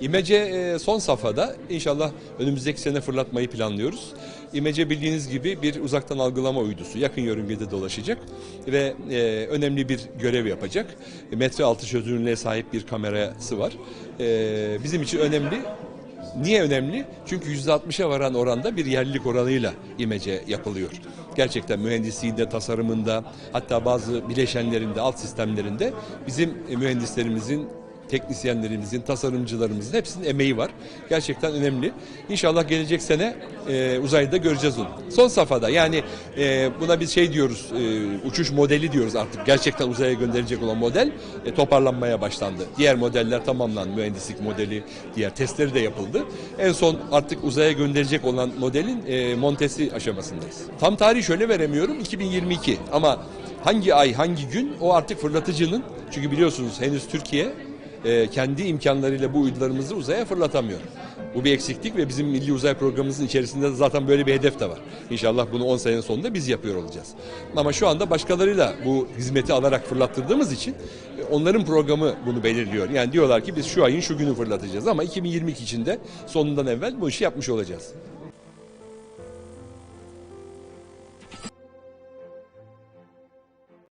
İmece e, son safhada inşallah önümüzdeki sene fırlatmayı planlıyoruz. İmece bildiğiniz gibi bir uzaktan algılama uydusu yakın yörüngede dolaşacak ve e, önemli bir görev yapacak. Metre altı çözünürlüğe sahip bir kamerası var. E, bizim için önemli Niye önemli? Çünkü %60'a varan oranda bir yerlilik oranıyla imece yapılıyor. Gerçekten mühendisliğinde, tasarımında, hatta bazı bileşenlerinde, alt sistemlerinde bizim mühendislerimizin teknisyenlerimizin, tasarımcılarımızın hepsinin emeği var. Gerçekten önemli. İnşallah gelecek sene e, uzayda göreceğiz onu. Son safhada yani e, buna biz şey diyoruz, e, uçuş modeli diyoruz artık. Gerçekten uzaya gönderilecek olan model e, toparlanmaya başlandı. Diğer modeller tamamlandı. Mühendislik modeli, diğer testleri de yapıldı. En son artık uzaya gönderilecek olan modelin e, montesi aşamasındayız. Tam tarihi şöyle veremiyorum. 2022 ama hangi ay, hangi gün o artık fırlatıcının çünkü biliyorsunuz henüz Türkiye e, kendi imkanlarıyla bu uydularımızı uzaya fırlatamıyor. Bu bir eksiklik ve bizim milli uzay programımızın içerisinde de zaten böyle bir hedef de var. İnşallah bunu 10 senenin sonunda biz yapıyor olacağız. Ama şu anda başkalarıyla bu hizmeti alarak fırlattırdığımız için e, onların programı bunu belirliyor. Yani diyorlar ki biz şu ayın şu günü fırlatacağız ama 2022 içinde sonundan evvel bu işi yapmış olacağız.